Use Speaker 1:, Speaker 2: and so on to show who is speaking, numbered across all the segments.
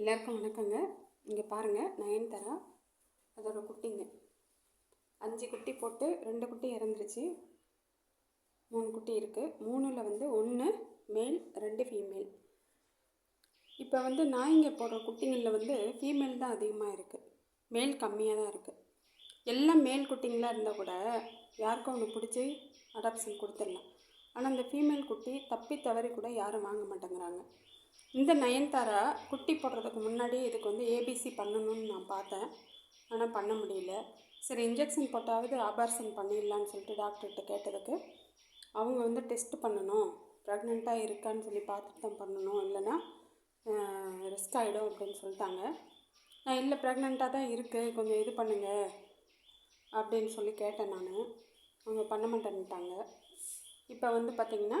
Speaker 1: எல்லாருக்கும் வணக்கங்க. இங்கே பாருங்கள் நயன்தரா அதோடய குட்டிங்க. அஞ்சு குட்டி போட்டு ரெண்டு குட்டி இறந்துருச்சு. மூணு குட்டி இருக்குது மூணில் வந்து ஒன்று மேல் ரெண்டு ஃபீமேல் இப்போ வந்து நாய்ங்க போடுற குட்டிங்களில் வந்து ஃபீமேல் தான் அதிகமாக இருக்குது மேல் கம்மியாக தான் இருக்குது எல்லாம் மேல் குட்டிங்களாக இருந்தால் கூட யாருக்கும் ஒன்று பிடிச்சி அடாப்ஷன் கொடுத்துடலாம். ஆனால் அந்த ஃபீமேல் குட்டி தப்பி தவறி கூட யாரும் வாங்க மாட்டேங்கிறாங்க. இந்த நயன்தாரா குட்டி போடுறதுக்கு முன்னாடி இதுக்கு வந்து ஏபிசி பண்ணணும்னு நான் பார்த்தேன். ஆனால் பண்ண முடியல. சரி இன்ஜெக்ஷன் போட்டாவது ஆபார்ஷன் பண்ணிடலான்னு சொல்லிட்டு டாக்டர்கிட்ட கேட்டதுக்கு அவங்க வந்து டெஸ்ட் பண்ணணும். ப்ரெக்னெண்ட்டாக இருக்கான்னு சொல்லி பார்த்துட்டு தான் பண்ணணும். இல்லைன்னா ரிஸ்க் ஆகிடும் அப்படின்னு சொல்லிட்டாங்க. நான் இல்லை ப்ரெக்னெண்ட்டாக தான் இருக்குது கொஞ்சம் இது பண்ணுங்கள் அப்படின்னு சொல்லி கேட்டேன் நான். அவங்க பண்ண மாட்டேன்ட்டாங்க. இப்போ வந்து பார்த்திங்கன்னா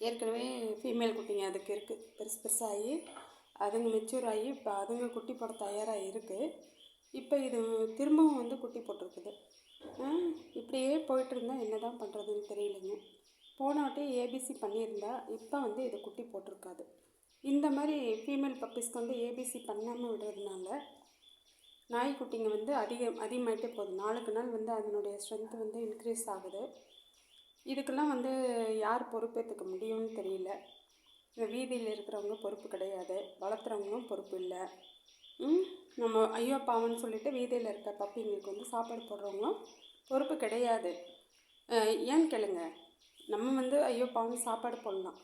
Speaker 1: ஏற்கனவே ஃபீமேல் குட்டிங்க அதுக்கு இருக்குது பெருசு பெருசாகி அதுங்க மெச்சூர் ஆகி இப்போ அதுங்க குட்டி போட தயாராக இருக்குது இப்போ இது திரும்பவும் வந்து குட்டி போட்டிருக்குது. இப்படியே போயிட்டு இருந்தால் என்ன தான் பண்ணுறதுன்னு தெரியலைங்க. போன வாட்டி ஏபிசி பண்ணியிருந்தா இப்போ வந்து இது குட்டி போட்டிருக்காது. இந்த மாதிரி ஃபீமேல் பப்பீஸ்க்கு வந்து ஏபிசி பண்ணாமல் விடுறதுனால நாய்க்குட்டிங்க வந்து அதிகம் அதிகமாகிட்டே போகுது. நாளுக்கு நாள் வந்து அதனுடைய ஸ்ட்ரென்த்து வந்து இன்க்ரீஸ் ஆகுது. இதுக்கெல்லாம் வந்து யார் பொறுப்பேற்றுக்க முடியும்னு தெரியல. இந்த வீதியில் இருக்கிறவங்க பொறுப்பு கிடையாது. வளர்த்துறவங்களும் பொறுப்பு இல்லை. நம்ம ஐயோ பாவம்னு சொல்லிட்டு வீதியில் இருக்க பப்பிங்களுக்கு வந்து சாப்பாடு போடுறவங்களும் பொறுப்பு கிடையாது. ஏன்னு கேளுங்க? நம்ம வந்து ஐயோ பாவம் சாப்பாடு போடலாம்.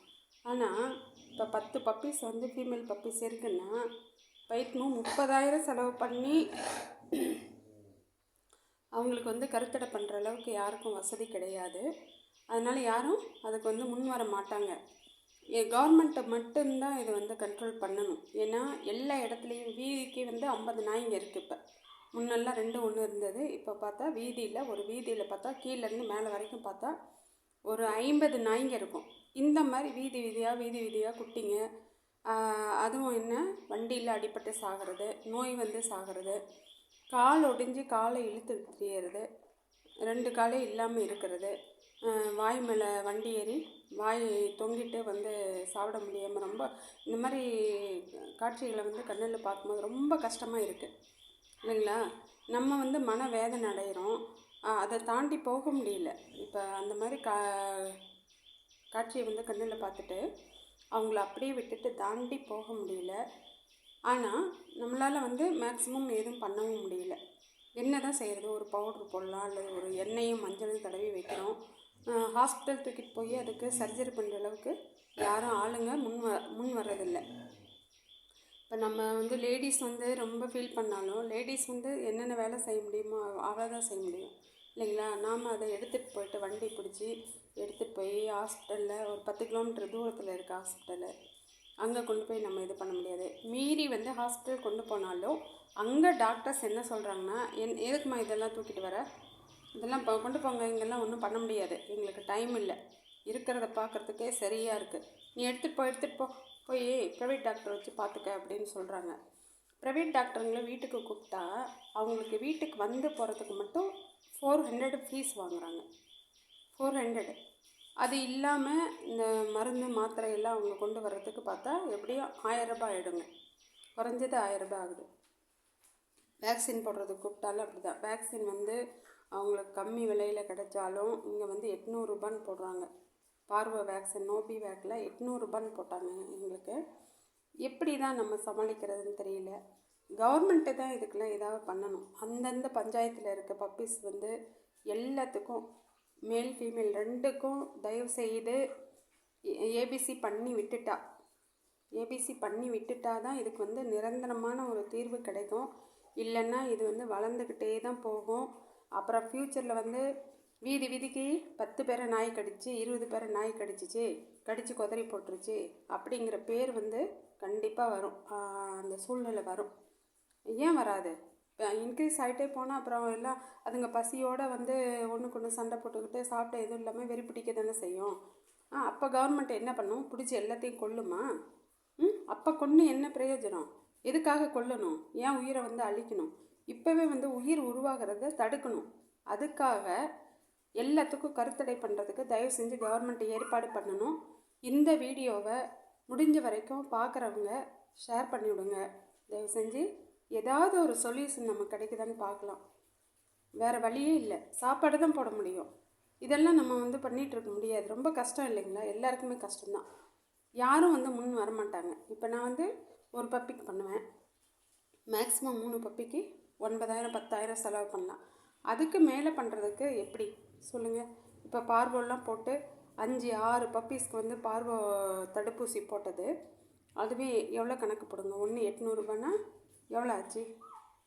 Speaker 1: ஆனால் இப்போ பத்து பப்பீஸ் வந்து ஃபீமேல் பப்பீஸ் இருக்குன்னா வயிற்றுமும் முப்பதாயிரம் செலவு பண்ணி அவங்களுக்கு வந்து கருத்தடை பண்ணுற அளவுக்கு யாருக்கும் வசதி கிடையாது. அதனால் யாரும் அதுக்கு வந்து முன் வர மாட்டாங்க. கவர்மெண்ட்டை மட்டும்தான் இதை வந்து கண்ட்ரோல் பண்ணணும். ஏன்னா எல்லா இடத்துலையும் வீதிக்கு வந்து ஐம்பது நாய்ங்க இருக்குது இப்போ. முன்னெல்லாம் ரெண்டு ஒன்று இருந்தது. இப்போ பார்த்தா வீதியில் ஒரு வீதியில் பார்த்தா கீழேருந்து மேலே வரைக்கும் பார்த்தா ஒரு ஐம்பது நாய்ங்க இருக்கும். இந்த மாதிரி வீதி வீதியாக வீதி வீதியாக குட்டிங்க. அதுவும் என்ன? வண்டியில் அடிபட்டு சாகிறது நோய் வந்து சாகிறது கால் ஒடிஞ்சு காலை இழுத்து தெரியறது ரெண்டு காலே இல்லாமல் இருக்கிறது. வாய் மேலே வண்டி ஏறி வாய் தொங்கிட்டு வந்து சாப்பிட முடியாமல் ரொம்ப இந்த மாதிரி காட்சிகளை வந்து கண்ணில் பார்க்கும்போது ரொம்ப கஷ்டமாக இருக்குது இல்லைங்களா? நம்ம வந்து மன வேதனை அடைகிறோம் அதை தாண்டி போக முடியல. இப்போ அந்த மாதிரி கா காட்சியை வந்து கண்ணில் பார்த்துட்டு அவங்கள அப்படியே விட்டுட்டு தாண்டி போக முடியல. ஆனால் நம்மளால் வந்து மேக்ஸிமம் எதுவும் பண்ணவும் முடியல. என்ன தான் செய்கிறது ஒரு பவுட்ரு போடலாம் அல்லது ஒரு எண்ணெயும் மஞ்சளும் தடவி வைக்கிறோம். ஹாஸ்பிட்டல் தூக்கிட்டு போய் அதுக்கு சர்ஜரி பண்ணுற அளவுக்கு யாரும் ஆளுங்க முன் வ முன் வர்றதில்லை. இப்போ நம்ம வந்து லேடிஸ் வந்து ரொம்ப ஃபீல் பண்ணாலும் லேடிஸ் வந்து என்னென்ன வேலை செய்ய முடியுமோ அவ்வளோ தான் செய்ய முடியும். இல்லைங்களா? நாம் அதை எடுத்துகிட்டு போயிட்டு வண்டி பிடிச்சி எடுத்துகிட்டு போய் ஹாஸ்பிட்டலில் ஒரு பத்து கிலோமீட்டர் தூரத்தில் இருக்க ஹாஸ்பிட்டலு அங்கே கொண்டு போய் நம்ம இது பண்ண முடியாது. மீறி வந்து ஹாஸ்பிட்டல் கொண்டு போனாலும் அங்கே டாக்டர்ஸ் என்ன சொல்கிறாங்கன்னா என் எதுக்குமா இதெல்லாம் தூக்கிட்டு வர? இதெல்லாம் இப்போ கொண்டு போங்க. இங்கெல்லாம் ஒன்றும் பண்ண முடியாது. எங்களுக்கு டைம் இல்லை. இருக்கிறத பார்க்குறதுக்கே சரியாக இருக்குது நீ எடுத்துகிட்டு போ எடுத்துகிட்டு போ. போய் ப்ரைவேட் டாக்டர் வச்சு பார்த்துக்க அப்படின்னு சொல்கிறாங்க ப்ரைவேட் டாக்டருங்களை வீட்டுக்கு கூப்பிட்டா அவங்களுக்கு வீட்டுக்கு வந்து போகிறதுக்கு மட்டும் ஃபோர் ஹண்ட்ரட் ஃபீஸ் வாங்குகிறாங்க ஃபோர் ஹண்ட்ரடு அது இல்லாமல் இந்த மருந்து மாத்திரையெல்லாம் அவங்க கொண்டு வர்றதுக்கு பார்த்தா எப்படியும் ஆயிரம் ரூபாய் ஆகிடுங்க குறைஞ்சது ஆயிரம் ரூபாய் ஆகுது. வேக்சின் போடுறதுக்கு கூப்பிட்டாலும் அப்படி தான் வேக்சின் வந்து அவங்களுக்கு கம்மி விலையில் கிடைச்சாலும் இங்கே வந்து எட்நூறுபான்னு போடுறாங்க. பார்வை வேக்சின் நோபி வேக்கில் எட்நூறுபான்னு போட்டாங்க எங்களுக்கு. எப்படி தான் நம்ம சமாளிக்கிறதுன்னு தெரியல. கவர்மெண்ட்டு தான் இதுக்கெல்லாம் ஏதாவது பண்ணணும். அந்தந்த பஞ்சாயத்தில் இருக்க பப்பீஸ் வந்து எல்லாத்துக்கும் மேல் ஃபீமேல் ரெண்டுக்கும் தயவு செய்து ஏபிசி பண்ணி விட்டுட்டா. ஏபிசி பண்ணி விட்டுட்டா தான் இதுக்கு வந்து நிரந்தரமான ஒரு தீர்வு கிடைக்கும். இல்லைன்னா இது வந்து வளர்ந்துக்கிட்டே தான் போகும். அப்புறம் ஃப்யூச்சரில் வந்து வீதி வீதிக்கு பத்து பேரை நாய் கடிச்சு இருபது பேரை நாய் கடிச்சிச்சு கடித்து குதறி போட்டுருச்சு அப்படிங்கிற பேர் வந்து கண்டிப்பாக வரும். அந்த சூழ்நிலை வரும். ஏன் வராது? இன்க்ரீஸ் ஆகிட்டே போனால் அப்புறம் எல்லாம் அதுங்க பசியோடு வந்து ஒன்றுக்கு ஒன்று சண்டை போட்டுக்கிட்டு சாப்பிட்ட எதுவும் இல்லாமல் வெறி பிடிக்க தானே செய்யும். ஆ அப்போ கவர்மெண்ட் என்ன பண்ணும்? பிடிச்சி எல்லாத்தையும் கொல்லுமா? ம் அப்போ கொன்று என்ன பிரயோஜனம்? எதுக்காக கொல்லணும்? ஏன் உயிரை வந்து அழிக்கணும்? இப்போவே வந்து உயிர் உருவாகிறத தடுக்கணும். அதுக்காக எல்லாத்துக்கும் கருத்தடை பண்ணுறதுக்கு தயவு செஞ்சு கவர்மெண்ட் ஏற்பாடு பண்ணணும். இந்த வீடியோவை முடிஞ்ச வரைக்கும் பார்க்குறவங்க ஷேர் பண்ணிவிடுங்க. தயவு செஞ்சு ஏதாவது ஒரு சொல்யூஷன் நம்ம கிடைக்குதான்னு பார்க்கலாம் வேறு வழியே இல்லை. சாப்பாடு தான் போட முடியும். இதெல்லாம் நம்ம வந்து பண்ணிகிட்ருக்க முடியாது. ரொம்ப கஷ்டம் இல்லைங்களா? எல்லாருக்குமே கஷ்டம்தான் யாரும் வந்து முன் வர மாட்டாங்க இப்போ நான் வந்து ஒரு பப்பிக்கு பண்ணுவேன். மேக்ஸிமம் மூணு பப்பிக்கு ஒன்பதாயிரம் பத்தாயிரம் செலவு பண்ணலாம். அதுக்கு மேலே பண்ணுறதுக்கு எப்படி? சொல்லுங்கள் இப்போ பார்வோலாம் போட்டு அஞ்சு ஆறு பப்பீஸ்க்கு வந்து பார்வோ தடுப்பூசி போட்டது. அதுவே எவ்வளோ கணக்கு போடுங்க? ஒன்று எட்நூறுபானா எவ்வளோ ஆச்சு?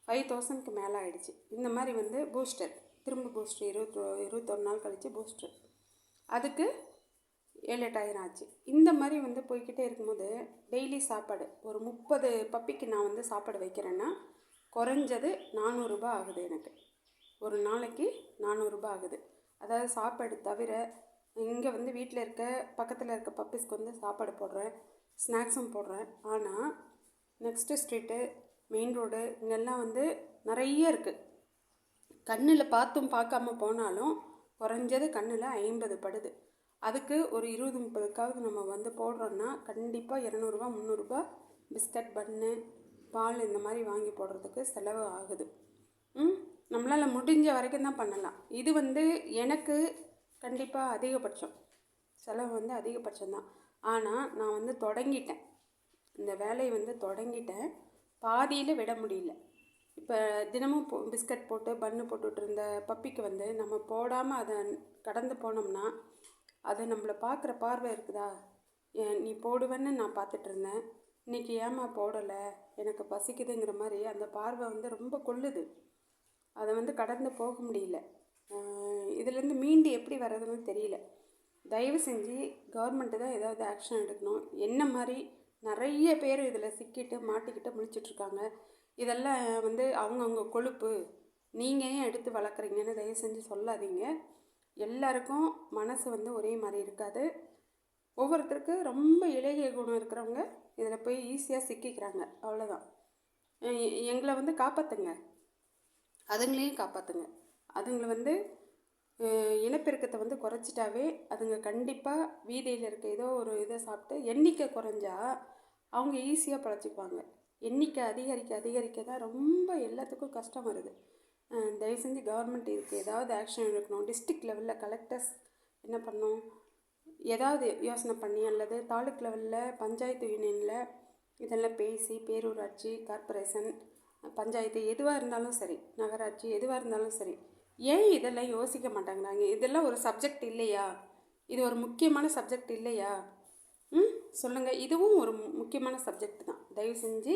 Speaker 1: ஃபைவ் தௌசண்ட்க்கு மேலே ஆகிடுச்சு இந்த மாதிரி வந்து பூஸ்டர் திரும்ப பூஸ்டர் இருபத்தி இருபத்தொரு நாள் கழித்து பூஸ்டர் அதுக்கு ஏழு எட்டாயிரம் ஆச்சு. இந்த மாதிரி வந்து போய்கிட்டே இருக்கும்போது டெய்லி சாப்பாடு. ஒரு முப்பது பப்பிக்கு நான் வந்து சாப்பாடு வைக்கிறேன்னா குறைஞ்சது நானூறுரூபா ஆகுது எனக்கு. ஒரு நாளைக்கு நானூறுரூபா ஆகுது. அதாவது சாப்பாடு தவிர இங்கே வந்து வீட்டில் இருக்க பக்கத்தில் இருக்க பப்பீஸ்க்கு வந்து சாப்பாடு போடுறேன் ஸ்நாக்ஸும் போடுறேன். ஆனால் நெக்ஸ்ட்டு ஸ்ட்ரீட்டு மெயின் ரோடு இங்கெல்லாம் வந்து நிறைய இருக்குது கண்ணில் பார்த்தும் பார்க்காம போனாலும் குறைஞ்சது கண்ணில் ஐம்பது படுது. அதுக்கு ஒரு இருபது முப்பதுக்காவது நம்ம வந்து போடுறோன்னா கண்டிப்பாக இரநூறுபா முந்நூறுரூபா பிஸ்கட் பன்னு பால் இந்த மாதிரி வாங்கி போடுறதுக்கு செலவு ஆகுது. ம்? நம்மளால் முடிஞ்ச வரைக்கும் தான் பண்ணலாம். இது வந்து எனக்கு கண்டிப்பாக அதிகபட்சம். செலவு வந்து அதிகபட்சம் தான். ஆனால் நான் வந்து தொடங்கிட்டேன். இந்த வேலையை வந்து தொடங்கிட்டேன். பாதியில் விட முடியல. இப்போ தினமும் போ பிஸ்கட் போட்டு பன்னு போட்டுட்டு இருந்த பப்பிக்கு வந்து நம்ம போடாமல் அதை கடந்து போனோம்னா அது நம்மளை பார்க்குற பார்வை இருக்குதா? ஏன் நீ போடுவேன்னு நான் பார்த்துட்ருந்தேன் இன்றைக்கி ஏமா போடலை? எனக்கு பசிக்குதுங்கிற மாதிரி அந்த பார்வை வந்து ரொம்ப கொள்ளுது. அதை வந்து கடந்து போக முடியல. இதுலேருந்து மீண்டு எப்படி வர்றதுன்னு தெரியல. தயவு செஞ்சு கவர்மெண்ட்டு தான் ஏதாவது ஆக்ஷன் எடுக்கணும். என்ன மாதிரி நிறைய பேர் இதில் சிக்கிட்டு மாட்டிக்கிட்டு முழிச்சிட்ருக்காங்க. இதெல்லாம் வந்து அவங்கவுங்க கொழுப்பு. நீங்கள் ஏன் எடுத்து வளர்க்குறீங்கன்னு தயவு செஞ்சு சொல்லாதீங்க. எல்லாருக்கும் மனசு வந்து ஒரே மாதிரி இருக்காது. ஒவ்வொருத்தருக்கு ரொம்ப இளைய குணம் இருக்கிறவங்க இதில் போய் ஈஸியாக சிக்கிக்கிறாங்க. அவ்வளோதான் எங்களை வந்து காப்பாற்றுங்க அதுங்களையும் காப்பாற்றுங்க அதுங்களை வந்து இனப்பெருக்கத்தை வந்து குறைச்சிட்டாவே அதுங்க கண்டிப்பாக வீதியில் இருக்க ஏதோ ஒரு இதை சாப்பிட்டு எண்ணிக்கை குறைஞ்சா அவங்க ஈஸியாக பழச்சிப்பாங்க எண்ணிக்கை அதிகரிக்க அதிகரிக்க தான் ரொம்ப எல்லாத்துக்கும் கஷ்டம் வருது. தயவு செஞ்சு கவர்மெண்ட் இதுக்கு ஏதாவது ஆக்ஷன் எடுக்கணும். டிஸ்ட்ரிக்ட் லெவலில் கலெக்டர்ஸ் என்ன பண்ணணும்? ஏதாவது யோசனை பண்ணி அல்லது தாலுக் லெவலில் பஞ்சாயத்து யூனியனில் இதெல்லாம் பேசி பேரூராட்சி கார்பரேஷன் பஞ்சாயத்து எதுவாக இருந்தாலும் சரி நகராட்சி எதுவாக இருந்தாலும் சரி ஏன் இதெல்லாம் யோசிக்க மாட்டேங்கிறாங்க? இதெல்லாம் ஒரு சப்ஜெக்ட் இல்லையா? இது ஒரு முக்கியமான சப்ஜெக்ட் இல்லையா? ம் சொல்லுங்கள் இதுவும் ஒரு முக்கியமான சப்ஜெக்ட் தான். தயவு செஞ்சு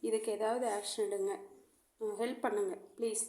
Speaker 1: இதுக்கு ஏதாவது ஆக்ஷன் எடுங்க. ஹெல்ப் பண்ணுங்கள் ப்ளீஸ்.